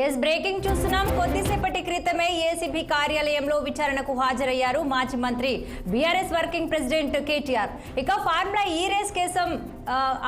Yes breaking చూస్తున్నాం. కొద్దిసేపటి క్రితమే ఏసీబీ కార్యాలయంలో విచారణకు హాజరయ్యారు మాజీ మంత్రి బీఆర్ఎస్ వర్కింగ్ ప్రెసిడెంట్ కేటీఆర్. ఇక ఫార్ములా ఈ రేస్ కేసం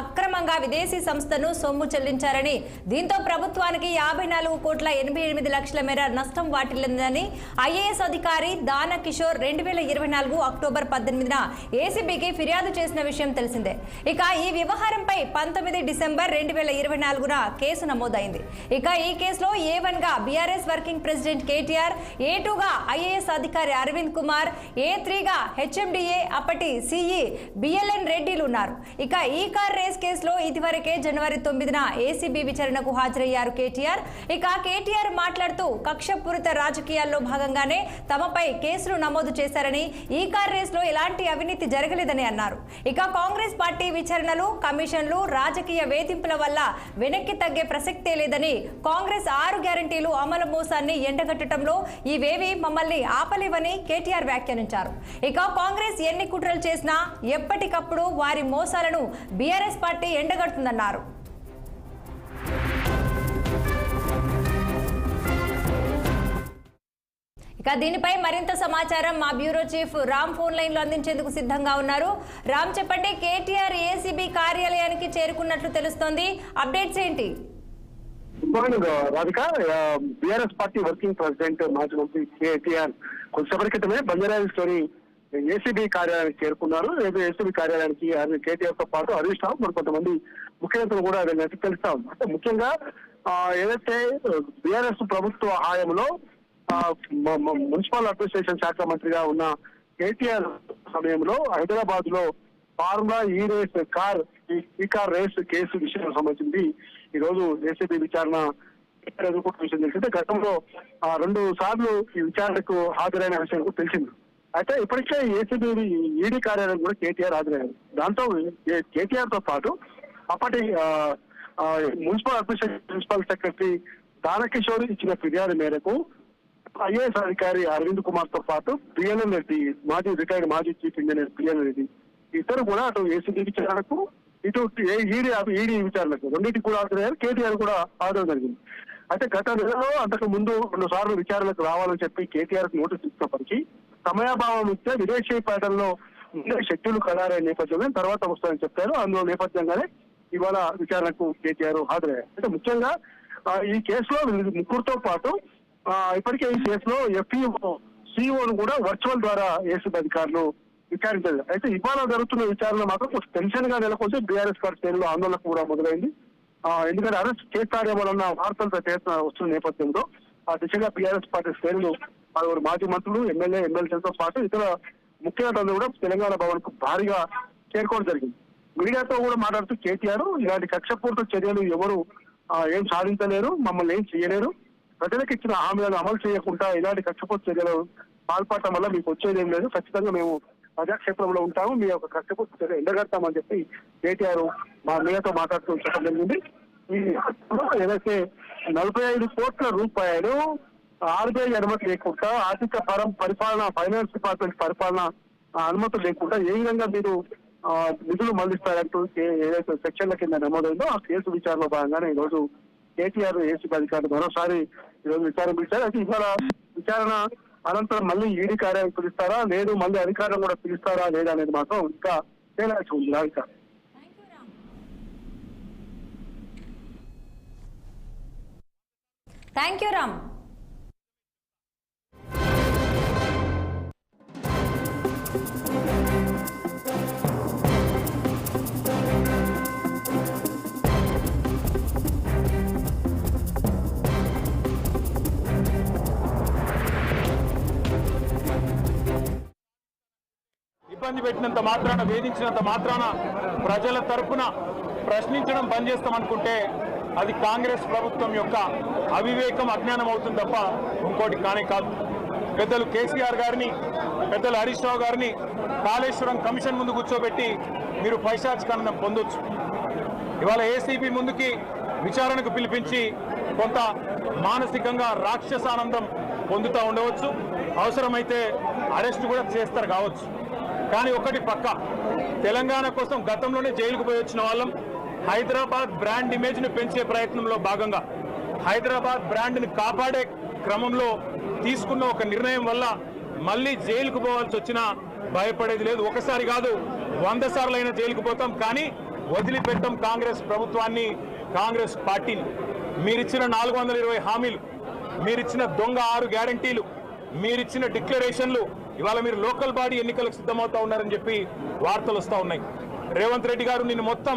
అక్రమంగా విదేశీ సంస్థను సొమ్ము చెల్లించారని. దీంతో ప్రభుత్వానికి యాభై నాలుగు కోట్ల ఎనభై ఎనిమిది లక్షల మేర నష్టం వాటిల్లిందని ఐఏఎస్ అధికారి దాన కిషోర్ రెండు వేల ఇరవై నాలుగు అక్టోబర్ పద్దెనిమిదిన ఏసీబీకి ఫిర్యాదు చేసిన విషయం తెలిసిందే. ఇక ఈ వ్యవహారంపై పంతొమ్మిది డిసెంబర్ రెండు వేల ఇరవై నాలుగున కేసు నమోదైంది. ఇక ఈ కేసులో ఏ వన్గా BRS working president KTR A టూగా ఐఏఎస్ అధికారి అరవింద్ కుమార్ ఏ త్రీగా హెచ్ఎండిఏ అప్పటి సిఈ బిఎల్ఎన్ రెడ్డిలు ఉన్నారు ఇక ఈ ఈ కార్ రేస్ కేసులో ఇదివరకే జనవరి తొమ్మిదిన ఏసీబీ విచారణకు హాజరయ్యారు కేటీఆర్. ఇక కేటీఆర్ మాట్లాడుతూ కక్షపూరిత రాజకీయాల్లో భాగంగానే తమపై కేసులు నమోదు చేశారని ఈ కార్ రేస్లో ఎలాంటి అవినీతి జరగలేదని అన్నారు. ఇక కాంగ్రెస్ పార్టీ విచారణలు కమిషన్లు రాజకీయ వేధింపుల వల్ల వెనక్కి తగ్గే ప్రసక్తే లేదని కాంగ్రెస్ ఆరు గ్యారంటీలు అమలు మోసాన్ని ఎండగట్టడంలో ఇవేవి మమ్మల్ని ఆపలేవని కేటీఆర్ వ్యాఖ్యానించారు. ఇక కాంగ్రెస్ ఎన్ని కుట్రలు చేసినా ఎప్పటికప్పుడు వారి మోసాలను బీఆర్ఎస్ పార్టీ ఎండగడుతుందన్నారు. ఇక దీనిపై మరింత సమాచారం మా బ్యూరో చీఫ్ రామ్ ఫోన్ లైన్లో అందించేందుకు సిద్ధంగా ఉన్నారు. రామ్ చెప్పండి కేటీఆర్ ఏసీబీ కార్యాలయానికి చేరుకున్నట్లు తెలుస్తోంది. అప్డేట్స్ ఏంటి? Radhika. BRS party working president మాజీ మంత్రి కేటీఆర్ కొంతసేపటి క్రితమే స్టోరీ ఏసీబీ కార్యాలయానికి చేరుకున్నారు. ఏసీబీ కార్యాలయానికి ఆయన కేటీఆర్తో పాటు హరీష్ రావు మరి కొంతమంది ముఖ్యమంత్రులు కూడా వెళ్ళినట్టు తెలుస్తా. అంటే ముఖ్యంగా ఏదైతే బీఆర్ఎస్ ప్రభుత్వ హాయంలో మున్సిపల్ అడ్మినిస్ట్రేషన్ శాఖ మంత్రిగా ఉన్న కేటీఆర్ సమయంలో హైదరాబాద్లో formula E race car E- car race case విషయం సంబంధించి ఈ రోజు ఏసీబీ విచారణ ఎదుర్కొంటున్న విషయం తెలిసిందే. గతంలో ఆ, రెండు సార్లు ఈ విచారణకు హాజరైన విషయం తెలిసింది. అయితే ఇప్పటికే ఏసీబీ ఈడీ కార్యాలయం కూడా కేటీఆర్ హాజరయ్యారు. దాంతో ఏ- కేటీఆర్తో పాటు అప్పటి municipal administration principal secretary Danakishore ఇచ్చిన ఫిర్యాదు మేరకు ఐఏఎస్ అధికారి అరవింద్ కుమార్తో పాటు బిఎల్ఎన్ రెడ్డి మాజీ రిటైర్డ్ మాజీ చీఫ్ ఇంజనీర్ బిఎల్ఎన్ రెడ్డి ఇద్దరు కూడా అటు ఏసీబీ విచారణకు ఇటు ఈడీ ఈడీ విచారణకు రెండింటికి కూడా హాజరయ్యారు. కేటీఆర్ కూడా హాజరు జరిగింది. అయితే గత నెలలో అంతకు ముందు రెండు సార్లు విచారణకు రావాలని చెప్పి కేటీఆర్ నోటీస్ ఇచ్చినప్పటికీ సమయాభావం ఇస్తే విదేశీ పర్యటనలో ముందే షెడ్యూల్ ఖరారైన నేపథ్యంలో తర్వాత వస్తాయని చెప్పారు. అందులో నేపథ్యంగానే ఇవాళ విచారణకు కేటీఆర్ హాజరయ్యారు. అంటే ముఖ్యంగా ఈ కేసులో ముగ్గురుతో పాటు ఇప్పటికే ఈ కేసులో ఎఫ్ఈఓ సిఇఓను కూడా వర్చువల్ ద్వారా ఏసీబీ అధికారులు విచారించారు. అయితే ఇవాళ జరుగుతున్న విచారణ మాత్రం కొంచెం టెన్షన్గా నెలకొంటే బీఆర్ఎస్ పార్టీ శ్రేణులు ఆందోళన కూడా మొదలైంది. ఆ, ఎందుకంటే అరెస్ట్ చేస్తారేమోనన్న వార్తలు పెద్ద వస్తున్న నేపథ్యంలో ఆ దిశగా బీఆర్ఎస్ పార్టీ శ్రేణులు పలువురు మాజీ మంత్రులు ఎమ్మెల్యే ఎమ్మెల్సీలతో పాటు ఇతర ముఖ్య నేతలు కూడా తెలంగాణ భవన్కు భారీగా చేరుకోవడం జరిగింది. మీడియాతో కూడా మాట్లాడుతూ కేటీఆర్ ఇలాంటి కక్షపూర్త చర్యలు ఎవరు ఏం సాధించలేరు మమ్మల్ని ఏం చేయలేరు. ప్రజలకు ఇచ్చిన హామీలను అమలు చేయకుండా ఇలాంటి కక్షపూర్త చర్యలు పాల్పడటం వల్ల మీకు వచ్చేది ఏం లేదు. ఖచ్చితంగా మేము ప్రజాక్షేత్రంలో ఉంటాము. మీ యొక్క కష్టపూర్తి చర్య ఎండగడతామని చెప్పి కేటీఆర్ మా మీడియాతో మాట్లాడుతూ చెప్పడం జరిగింది. ఏదైతే నలభై ఐదు కోట్ల రూపాయలు ఆర్బీఐ అనుమతి లేకుండా ఆర్థిక పరం పరిపాలన ఫైనాన్స్ డిపార్ట్మెంట్ పరిపాలన అనుమతి లేకుండా ఏ విధంగా మీరు నిధులు మళ్ళిస్తారంటూ ఏదైతే సెక్షన్ల కింద నమోదైందో ఆ కేసు విచారణలో భాగంగానే ఈ రోజు కేటీఆర్ ఏసీబీ అధికారులు మరోసారి ఈ రోజు విచారణ పిలిచారు. అయితే ఇవాళ విచారణ అనంతరం మళ్ళీ ఈడీ కార్యాలయం పిలుస్తారా? లేదు మళ్ళీ అధికారులు కూడా పిలుస్తారా లేదా అనేది మాత్రం ఇంకా తేలాల్సి ఉంది రాధిక. Thank you Ram. ఇబ్బంది పెట్టినంత మాత్రాన వేధించినంత మాత్రాన ప్రజల తరపున ప్రశ్నించడం బంద్ చేస్తామనుకుంటే అది కాంగ్రెస్ ప్రభుత్వం యొక్క అవివేకం అజ్ఞానం అవుతుంది తప్ప ఇంకోటి కానే కాదు. పెద్దలు కేసీఆర్ గారిని పెద్దలు హరీష్ రావు గారిని కాళేశ్వరం కమిషన్ ముందు కూర్చోబెట్టి మీరు పైశాచికానందం పొందొచ్చు. ఇవాళ ఏసీబీ ముందుకి విచారణకు పిలిపించి కొంత మానసికంగా రాక్షసానందం పొందుతూ ఉండవచ్చు. అవసరమైతే అరెస్ట్ కూడా చేస్తారు కావచ్చు. కానీ ఒకటి పక్క తెలంగాణ కోసం గతంలోనే జైలుకు పోయి వచ్చిన వాళ్ళం. హైదరాబాద్ బ్రాండ్ ఇమేజ్ను పెంచే ప్రయత్నంలో భాగంగా హైదరాబాద్ బ్రాండ్ని కాపాడే క్రమంలో తీసుకున్న ఒక నిర్ణయం వల్ల మళ్ళీ జైలుకు పోవాల్సి వచ్చినా భయపడేది లేదు. ఒకసారి కాదు వంద సార్లైనా జైలుకు పోతాం కానీ వదిలిపెట్టం కాంగ్రెస్ ప్రభుత్వాన్ని కాంగ్రెస్ పార్టీని. మీరిచ్చిన నాలుగు వందల ఇరవై హామీలు మీరిచ్చిన దొంగ ఆరు గ్యారంటీలు మీరిచ్చిన డిక్లరేషన్లు ఇవాళ మీరు లోకల్ బాడీ ఎన్నికలకు సిద్ధమవుతా ఉన్నారని చెప్పి వార్తలు వస్తూ ఉన్నాయి. రేవంత్ రెడ్డి గారు నిన్ను మొత్తం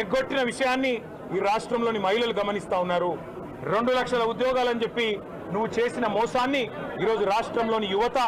ఎగ్గొట్టిన విషయాన్ని ఈ రాష్ట్రంలోని మహిళలు గమనిస్తా ఉన్నారు. రెండు లక్షల ఉద్యోగాలని చెప్పి నువ్వు చేసిన మోసాన్ని ఈరోజు రాష్ట్రంలోని యువత